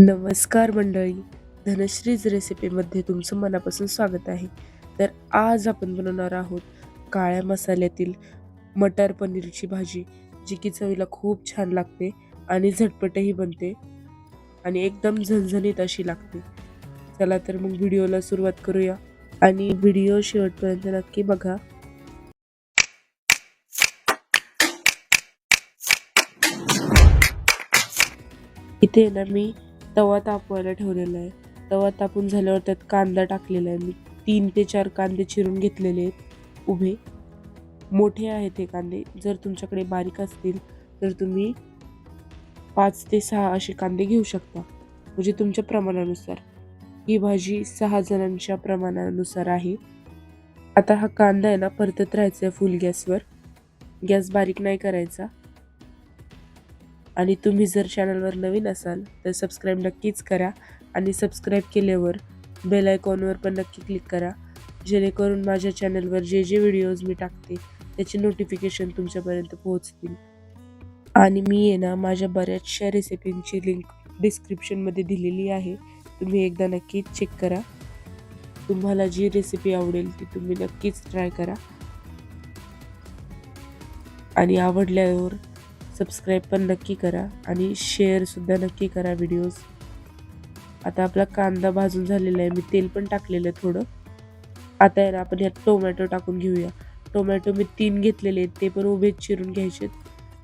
नमस्कार मंडळी. धनश्रीज रेसिपीमध्ये तुमचं मनापासून स्वागत आहे. तर आज आपण बनवणार आहोत काळ्या मसाल्यातील मटर पनीरची भाजी जी की चवीला खूप छान लागते आणि झटपटही बनते आणि एकदम झणझणीत अशी लागते. चला तर मग व्हिडिओला सुरुवात करूया आणि व्हिडिओ शेवटपर्यंत नक्की बघा. इथे ना मी तवा तापवायला ठेवलेला आहे. तवा तापून झाल्यावर त्यात कांदा टाकलेला आहे. मी तीन ते चार कांदे चिरून घेतलेले आहेत उभे. मोठे आहेत हे कांदे. जर तुमच्याकडे बारीक असतील तर तुम्ही पाच ते सहा असे कांदे घेऊ शकता. म्हणजे तुमच्या प्रमाणानुसार. ही भाजी सहा जणांच्या प्रमाणानुसार आहे. आता हा कांदा आहे ना परतत राहायचा आहे फुल गॅसवर. गॅस बारीक नाही करायचा. आणि तुम्ही जर चॅनलवर नवीन असाल तर सबस्क्राईब नक्कीच करा आणि सबस्क्राईब केल्यावर बेल आयकॉनवर पण नक्की क्लिक करा. जेणेकरून माझ्या चॅनलवर जे जे व्हिडिओज मी टाकते त्याचे नोटिफिकेशन तुमच्यापर्यंत पोहोचतील. आणि मी आहे ना माझ्या बऱ्याचशा रेसिपींची लिंक डिस्क्रिप्शनमध्ये दिलेली आहे. तुम्ही एकदा नक्कीच चेक करा. तुम्हाला जी रेसिपी आवडेल ती तुम्ही नक्कीच ट्राय करा. आणि आवडल्यावर सबस्क्राईब पण नक्की करा आणि शेअरसुद्धा नक्की करा व्हिडिओज आता आपला कांदा भाजून झालेला आहे. मी तेल पण टाकलेलं आहे थोडं. आता आहे ना आपण ह्यात टोमॅटो टाकून घेऊया. टोमॅटो मी तीन घेतलेले आहेत. ते पण उभे चिरून घ्यायचे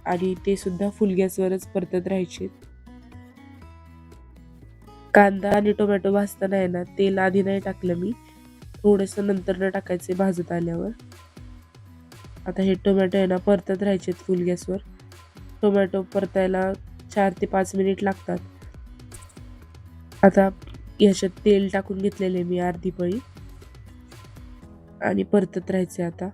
आणि ते सुद्धा फुल गॅसवरच परतत राहायचे कांदा आणि टोमॅटो भाजताना आहे ना तेल आधी नाही टाकलं मी. थोडंसं नंतर न टाकायचे भाजत आल्यावर. आता हे टोमॅटो आहे ना परतत राहायचेत फुल गॅसवर टोमॅटो परतायला चार ते पाच मिनिट लागतात. आता ह्याच्यात तेल टाकून घेतलेले मी अर्धी पळी. आणि परतत राहायचे आता.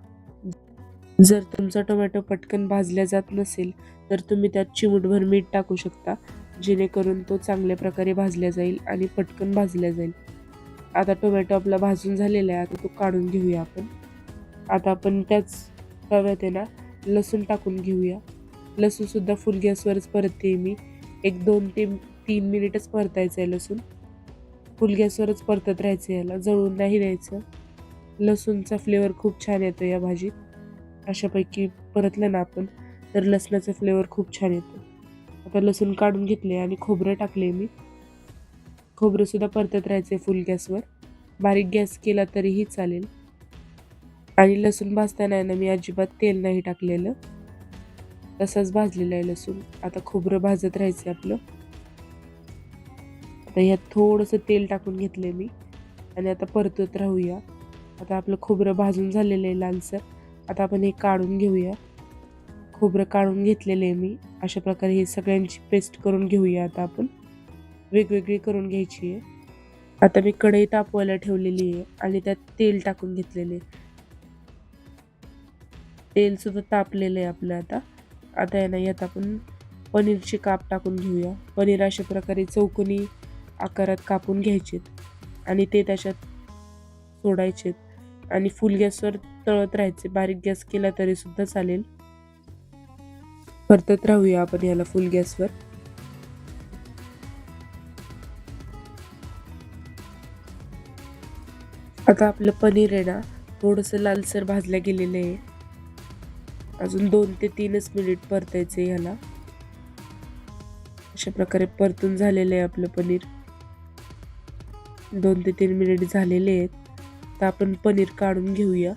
जर तुमचा टोमॅटो पटकन भाजला जात नसेल तर तुम्ही त्यात चिमूटभर मीठ टाकू शकता जेणेकरून तो चांगल्या प्रकारे भाजला जाईल आणि पटकन भाजला जाईल. आता टोमॅटो आपला भाजून झालेला आहे आता तो काढून घेऊया आपण. आता आपण त्याच तव्यात आहे ना लसूण टाकून घेऊया. लसूण सुद्धा फुल गॅसवरच परतते मी. एक दोन ते तीन मिनिटच परतायचं आहे लसूण. फुल गॅसवरच परतत राहायचं याला. जळून नाही द्यायचं लसूणचा फ्लेवर खूप छान येतो या भाजीत. अशापैकी परतलं ना आपण तर लसणाचा फ्लेवर खूप छान येतो. आता लसूण काढून घेतले आणि खोबरं टाकले मी. खोबरं सुद्धा परतत आहे फुल गॅसवर बारीक गॅस केला तरीही चालेल. आणि लसूण भाजताना आहे ना मी अजिबात तेल नाही टाकलेलं. तसाच भाजलेला आहे लसूण. आता खोबरं भाजत राहायचं आपलं. आता ह्यात थोडंसं तेल टाकून घेतले मी. आणि आता परतत राहूया. आता आपलं खोबरं भाजून झालेलं आहे लालसर. आता आपण हे काढून घेऊया. खोबरं काढून घेतलेलं आहे मी. अशा प्रकारे हे सगळ्यांची पेस्ट करून घेऊया आता आपण. वेगवेगळी करून घ्यायची आहे. आता मी कढई तापवायला ठेवलेली आहे आणि त्यात तेल टाकून घेतलेले तेल सुद्धा तापलेलं आहे आपलं आता. आता आहे ना यात. आपण पनीरचे काप टाकून घेऊया. पनीर अशा प्रकारे चौकोनी आकारात कापून घ्यायचेत आणि ते त्याच्यात सोडायचेत. आणि फुल गॅसवर तळत राहायचे. बारीक गॅस केला तरी सुद्धा चालेल. परतत राहूया आपण याला फुल गॅसवर आता आपलं पनीर आहे ना थोडंसं लालसर भाजलं गेलेलं आहे. अजून दोन ते तीनच मिनिट परतायचे ह्याला. अशा प्रकारे परतून झालेलं आहे आपलं पनीर. दोन ते तीन मिनिट झालेले आहेत. तर आपण पनीर काढून घेऊया.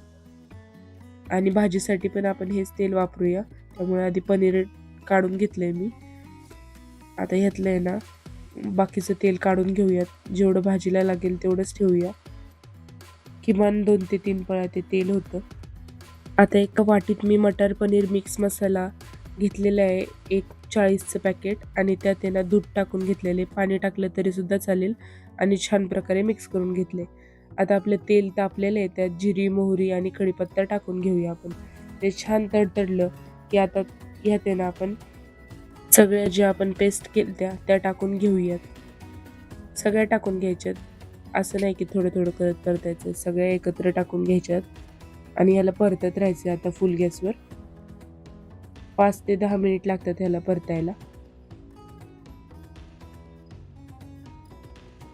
आणि भाजीसाठी पण आपण हेच तेल वापरूया. त्यामुळे आधी पनीर काढून घेतलं आहे मी. आता ह्यातलं आहे ना बाकीचं तेल काढून घेऊयात. जेवढं भाजीला लागेल तेवढंच ठेवूया. किमान दोन ते तीन पळा ते तेल होतं. आता एका वाटीत मी मटर पनीर मिक्स मसाला घेतलेला आहे एक चाळीसचं पॅकेट आणि त्यात त्यांना दूध टाकून घेतलेले पाणी टाकलं तरीसुद्धा चालेल आणि छान प्रकारे मिक्स करून घेतले. आता आपलं तेल तापलेलं आहे त्यात जिरी मोहरी आणि कढीपत्ता टाकून घेऊया आपण. ते छान तडतडलं की आता ह्या त्यांना आपण सगळ्या ज्या आपण पेस्ट केल्या त्या टाकून घेऊयात. सगळ्या टाकून घ्यायच्यात. असं नाही की थोडं थोडं करत करतायचं सगळ्या एकत्र टाकून घ्यायच्यात. आणि याला परतत राहायचं आता फुल गॅसवर पाच ते दहा मिनिट लागतात ह्याला परतायला.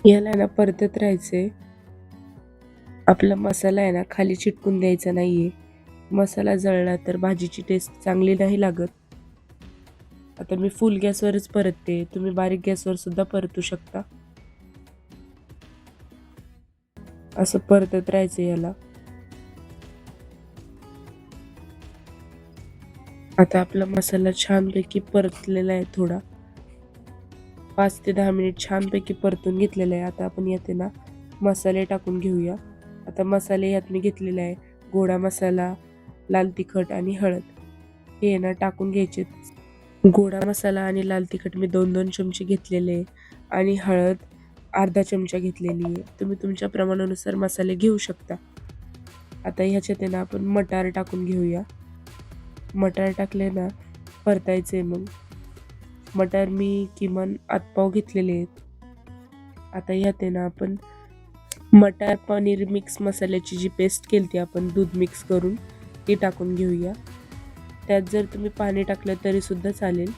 याला ना परतत राहायचंय. आपला मसाला आहे ना खाली चिटकून द्यायचा नाहीये. मसाला जळला तर भाजीची टेस्ट चांगली नाही लागत. आता मी फुल गॅसवरच परतते. तुम्ही बारीक गॅसवर सुद्धा परतू शकता. असं परतत राहायचं याला आता आपला मसाला छानपैकी परतलेला आहे थोडा. पाच ते दहा मिनिट छानपैकी परतून घेतलेला आहे. आता आपण यात ना मसाले टाकून घेऊया. आता मसाले यात मी घेतलेले आहे. गोडा मसाला लाल तिखट आणि हळद. हे ना टाकून घ्यायचे. गोडा मसाला आणि लाल तिखट मी दोन दोन चमचे घेतलेले आहे. आणि हळद अर्धा चमचा घेतलेली आहे. तुम्ही तुमच्या प्रमाणानुसार मसाले घेऊ शकता. आता ह्याच्यात आहे ना आपण मटार टाकून घेऊया. मटार टाकले ना परतायचे मग. मटार मी किमान आतपाव घेतलेले आहेत. आता ह्यात आहे ना आपण मटार पनीर मिक्स मसाल्याची जी पेस्ट केली ती आपण दूध मिक्स करून ती टाकून घेऊया. त्यात जर तुम्ही पाणी टाकलं तरीसुद्धा चालेल.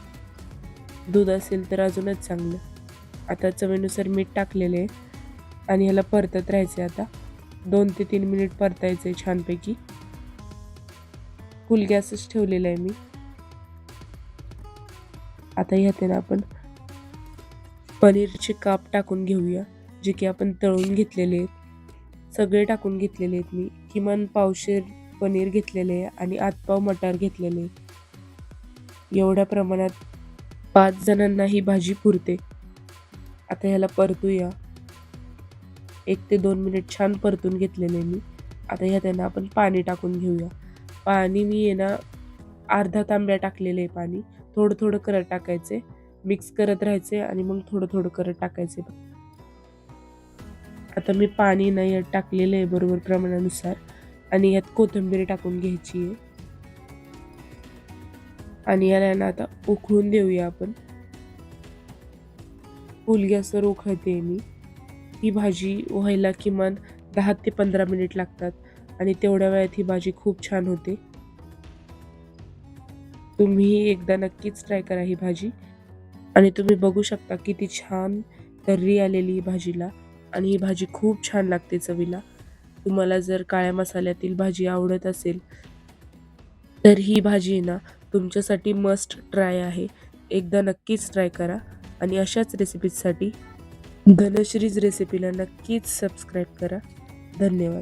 दूध असेल तर अजूनच चांगलं. आता चवीनुसार मीठ टाकलेले आहे. आणि ह्याला परतत राहायचे आता. दोन ते तीन मिनिट परतायचं आहे छानपैकी. फुल गॅसच ठेवलेला आहे मी. आता ह्यात ना आपण पनीरचे काप टाकून घेऊया जे की आपण तळून घेतलेले आहेत. सगळे टाकून घेतलेले आहेत मी. किमान पावशेर पनीर घेतलेले आहे आणि आतपाव मटार घेतलेले एवढ्या प्रमाणात पाच जणांना ही भाजी पुरते. आता ह्याला परतूया. एक ते दोन मिनिट छान परतून घेतलेले मी. आता ह्या त्यांना आपण पाणी टाकून घेऊया. पाणी मी आहे ना अर्धा तांब्या टाकलेलं आहे पाणी. थोडं थोडं करत टाकायचे. मिक्स करत राहायचे आणि मग थोडं थोडं करत टाकायचे आता मी पाणी नाही टाकलेलं आहे बरोबर प्रमाणानुसार आणि यात कोथिंबीर टाकून घ्यायची आहे. आणि याला ना आता उकळून देऊया आपण. फुल गॅसवर उखळते मी. ही भाजी व्हायला किमान दहा ते पंधरा मिनिट लागतात. आणि तेवढ्या वेळात ही भाजी खूप छान होते. तुम्ही एकदा नक्कीच ट्राय करा ही भाजी. आणि तुम्ही बघू शकता किती छान तर्री आलेली भाजीला. आणि ही भाजी खूप छान लागते चवीला. तुम्हाला जर काळ्या मसाल्यातील भाजी आवडत असेल तर ही भाजी ना तुमच्यासाठी मस्ट ट्राय आहे. एकदा नक्कीच ट्राय करा. आणि अशाच रेसिपीजसाठी धनश्रीज रेसिपीला नक्कीच सबस्क्राईब करा. धन्यवाद.